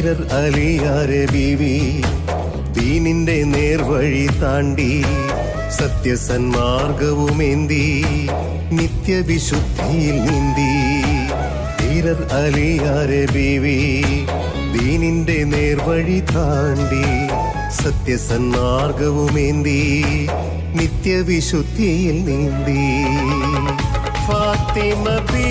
ധീരർ അലിയാരെ ബീവി. ദീനിന്റെ നേർവഴി താണ്ടി സത്യസന്മാർഗവുമേന്തി നിത്യവിശുദ്ധിയിൽ നീന്തി. വീരർ അലിയാരെ ബീവി ദീനിന്റെ നേർവഴി താണ്ടി സത്യസന്മാർഗവുമേന്തി നിത്യവിശുദ്ധിയിൽ നീന്തി. ഫാത്തിമ ബീ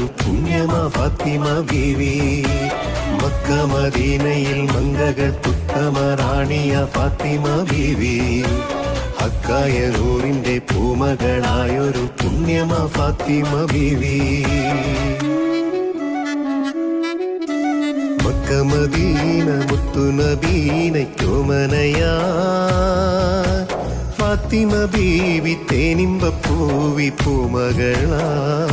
ഫാത്തിമ ബീവി മക്ക മദീനയിൽ മങ്കകൾ കുത്തമറാണിയ ഫാത്തിമ ബീവി. ഹക്കായ നൂറിന്റെ പൂമകളായൊരു പുണ്യമ ഫാത്തിമ ബീവി. മക്ക മക്കമദീന മുത്തുനബീനയ്ക്കോമനയാ ഫാത്തിമ ബീവി തേനിമ്പ പൂവി പൂമകളാ.